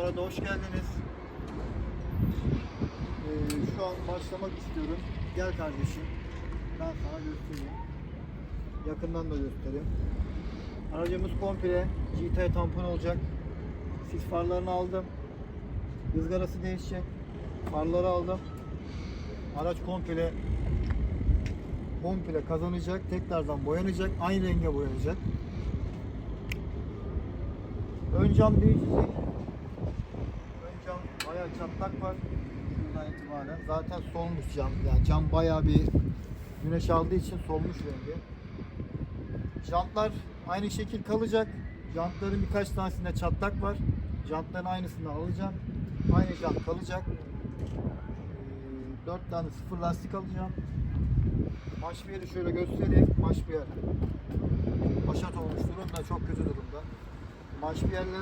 Bu arada hoş geldiniz. Ee, şu an başlamak istiyorum. Gel kardeşim. Ben sana göstereyim. Yakından da göstereyim. Aracımız komple GT tampon olacak. Sis farlarını aldım. Izgarası değişecek. Farları aldım. Araç komple komple kazanacak. Tekrardan boyanacak. Aynı renge boyanacak. Ön cam değişecek. Bayağı çatlak var. Şuradan itibaren. Zaten solmuş cam. Yani cam bayağı bir güneş aldığı için solmuş rengi. Jantlar aynı şekil kalacak. Jantların birkaç tanesinde çatlak var. Jantların aynısını alacağım. Aynı jant kalacak. Ee, 4 tane sıfır lastik alacağım. Maşpiyeri şöyle göstereyim. Maşpiyer haşat olmuş durumda. Çok kötü durumda. Maşpiyerle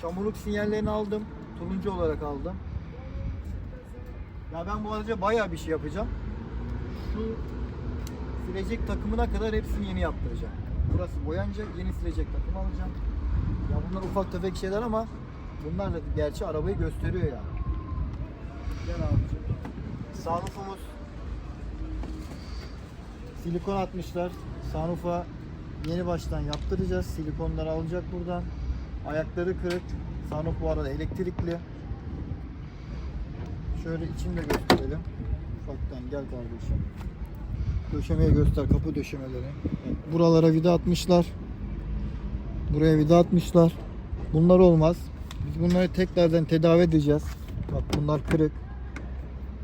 çamurluk sinyallerini aldım. Turuncu olarak aldım. Ya ben bu araca bayağı bir şey yapacağım. Şu silecek takımına kadar hepsini yeni yaptıracağım. Burası boyanacak, yeni silecek takım alacağım. Ya bunlar ufak tefek şeyler ama bunlar da gerçi arabayı gösteriyor yani. Gel abicim. Sunroofumuz silikon atmışlar. Sunroof'a yeni baştan yaptıracağız. Silikonları alacak buradan. Ayakları kırık. Sunroof bu arada elektrikli. Şöyle içini de gösterelim. Ufaktan gel kardeşim. Döşemeyi göster kapı döşemeleri. Buralara vida atmışlar. Buraya vida atmışlar. Bunlar olmaz. Biz bunları tekrardan tedavi edeceğiz. Bak bunlar kırık.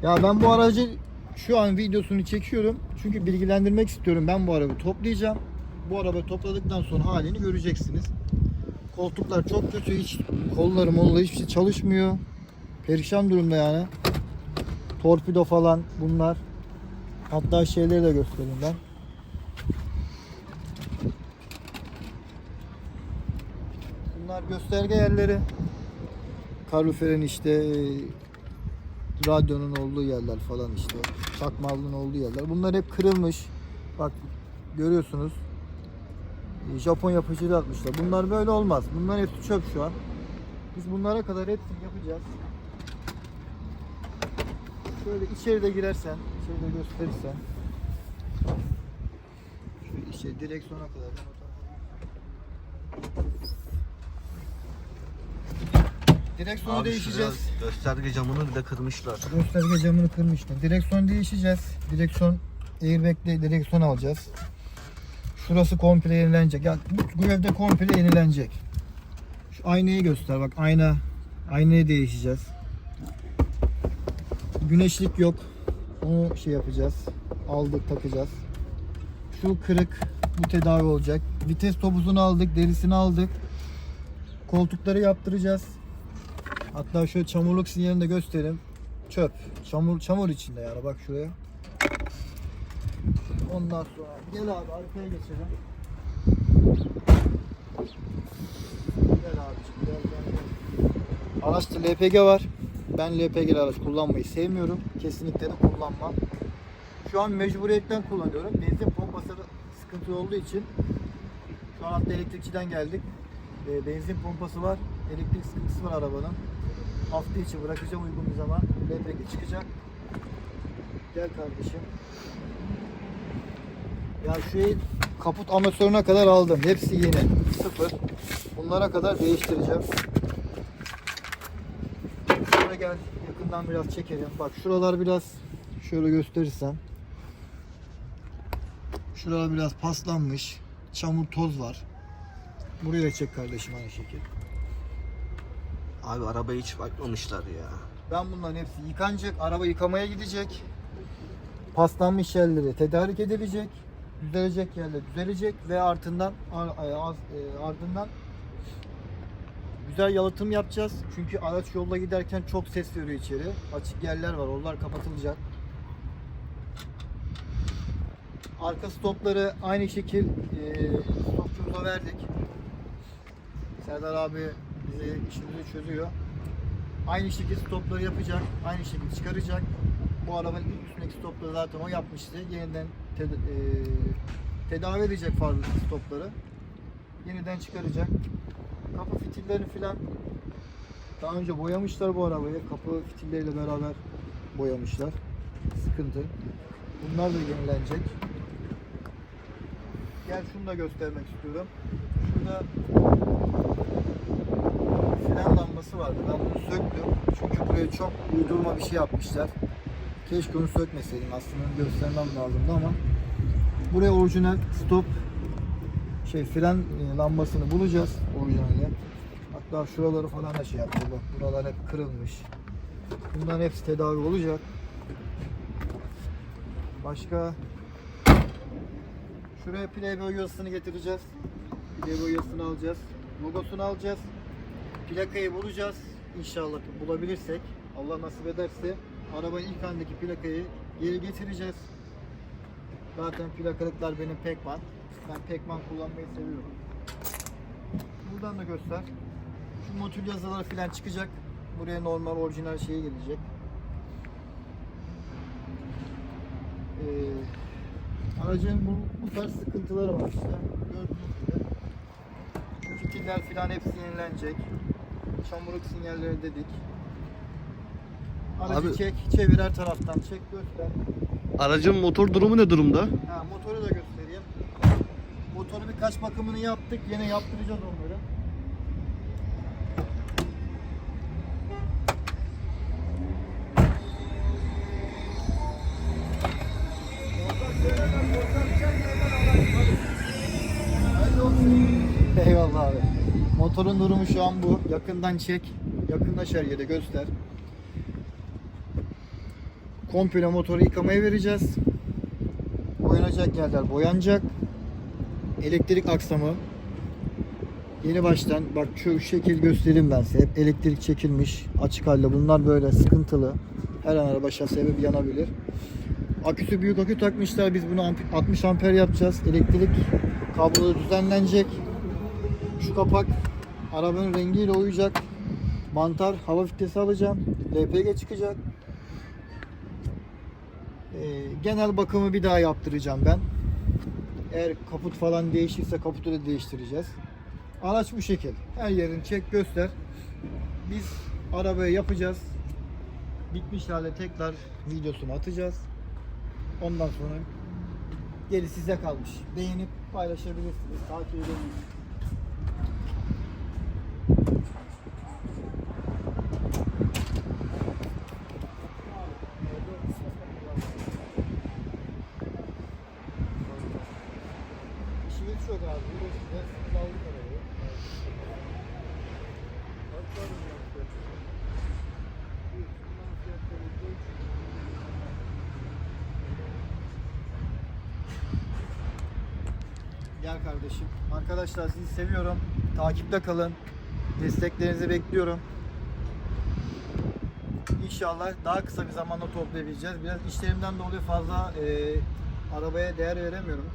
Ya ben bu aracı şu an videosunu çekiyorum. Çünkü bilgilendirmek istiyorum. Ben bu arabayı toplayacağım. Bu arabayı topladıktan sonra halini göreceksiniz. Koltuklar çok kötü. Hiç kolları molla hiçbir şey çalışmıyor. Perişan durumda yani. Torpido falan bunlar. Hatta şeyleri de göstereyim ben. Bunlar gösterge yerleri. Kaloriferin işte radyonun olduğu yerler falan işte. Çakmallığın olduğu yerler. Bunlar hep kırılmış. Bak görüyorsunuz. Japon yapıcıda atmışlar. Bunlar böyle olmaz. Bunların hepsi çöp şu an. Biz bunlara kadar hepsini yapacağız. Şöyle içeride girersen, içeride gösterirsen. Şu işte direksiyona kadar. Direksiyonu Abi değişeceğiz. şuraya gösterge camını bile kırmışlar. Gösterge camını kırmışlar. Direksiyon değişeceğiz. Direksiyon airbag'li direksiyon alacağız. Şurası komple yenilenecek. Ya bu evde komple yenilenecek. Şu aynayı göster bak ayna. Aynayı değişeceğiz. Güneşlik yok. Onu şey yapacağız. Aldık takacağız. Şu kırık bu tedavi olacak. Vites topuzunu aldık, derisini aldık. Koltukları yaptıracağız. Hatta şöyle çamurluk sinyalini de göstereyim. Çöp. Çamur çamur içinde yani bak şuraya. Ondan sonra gel abi arkaya geçelim. Gel abiciğim gel gel. gel. LPG var. Ben LPG araç kullanmayı sevmiyorum. Kesinlikle de kullanmam. Şu an mecburiyetten kullanıyorum. Benzin pompası sıkıntı olduğu için şu an hatta elektrikçiden geldik. E, benzin pompası var. Elektrik sıkıntısı var arabanın. Hafta içi bırakacağım uygun bir zaman. LPG çıkacak. Gel kardeşim. Ya şu kaput amatörüne kadar aldım. Hepsi yeni. Sıfır. Bunlara kadar değiştireceğim. Şuraya gel. Yakından biraz çekelim. Bak şuralar biraz şöyle gösterirsem. Şuralar biraz paslanmış. Çamur toz var. Buraya çek kardeşim aynı şekil. Abi arabayı hiç bakmamışlar ya. Ben bunların hepsi yıkanacak. Araba yıkamaya gidecek. Paslanmış yerleri tedarik edilecek. Düzelecek yerler düzelecek ve ardından ar- e, e, ardından güzel yalıtım yapacağız. Çünkü araç yolda giderken çok ses veriyor içeri. Açık yerler var. Onlar kapatılacak. Arka stopları aynı şekil e, stopçumuza verdik. Serdar abi bize işimizi çözüyor. Aynı şekilde stopları yapacak. Aynı şekilde çıkaracak. Bu arabanın üstündeki stopları zaten o yapmıştı. Yeniden te- e, tedavi edecek farklı stopları. Yeniden çıkaracak. Kapı fitillerini filan Daha önce boyamışlar bu arabayı. Kapı fitilleriyle beraber boyamışlar. Sıkıntı. Bunlar da yenilenecek. Gel şunu da göstermek istiyorum. Şurada fren lambası vardı. Ben bunu söktüm. Çünkü buraya çok uydurma bir şey yapmışlar. Keşke onu sökmeseydim. Aslında göstermem lazımdı ama buraya orijinal stop şey fren e, lambasını bulacağız orijinalde. Hatta şuraları falan da şey yaptı. Bak buralar hep kırılmış. Bunların hepsi tedavi olacak. Başka şuraya Playboy yazısını getireceğiz. Playboy yazısını alacağız. Logosunu alacağız. Plakayı bulacağız. İnşallah bulabilirsek. Allah nasip ederse arabanın ilk andaki plakayı geri getireceğiz. Zaten plakalıklar benim Pekman. Ben Pekman kullanmayı seviyorum. Buradan da göster. Şu modül yazıları falan çıkacak. Buraya normal orijinal şeyi gelecek. Ee, aracın bu, bu tarz sıkıntıları var işte. Gördüğünüz gibi. Bu fitiller falan yenilenecek. Çamurluk sinyalleri dedik. Aracı Abi- çek, çevir her taraftan çek göster. Aracın motor durumu ne durumda? Ha, motoru da göstereyim. Motoru birkaç bakımını yaptık. Yine yaptıracağız onları. Eyvallah abi. Motorun durumu şu an bu. Yakından çek. Yakınlaş her yere göster. Komple motoru yıkamaya vereceğiz. Boyanacak yerler boyanacak. Elektrik aksamı yeni baştan bak şu şekil göstereyim ben size. Hep elektrik çekilmiş açık halde. Bunlar böyle sıkıntılı. Her an araba şaseye bir yanabilir. Aküsü büyük akü takmışlar. Biz bunu amp- 60 amper yapacağız. Elektrik kabloları düzenlenecek. Şu kapak arabanın rengiyle uyacak. Mantar hava filtresi alacağım. LPG çıkacak. Ee, genel bakımı bir daha yaptıracağım ben. Eğer kaput falan değişirse kaputu da değiştireceğiz. Araç bu şekil. Her yerini çek göster. Biz arabayı yapacağız. Bitmiş halde tekrar videosunu atacağız. Ondan sonra geri size kalmış. Beğenip paylaşabilirsiniz. Takip edebilirsiniz. İşimiz çok abi. Burası da sağlık arabayı. Gel kardeşim. Arkadaşlar sizi seviyorum. Takipte kalın. Desteklerinizi bekliyorum. İnşallah daha kısa bir zamanda toplayabileceğiz. Biraz işlerimden dolayı fazla e, arabaya değer veremiyorum.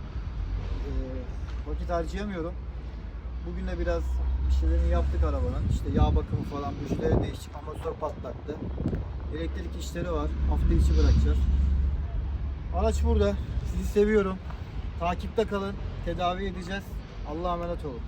Vakit harcayamıyorum. Bugün de biraz bir şeylerini yaptık arabanın. İşte yağ bakımı falan bujleri değiştik. Amortisör patlattı. Elektrik işleri var. Hafta içi bırakacağız. Araç burada. Sizi seviyorum. Takipte kalın. Tedavi edeceğiz. Allah'a emanet olun.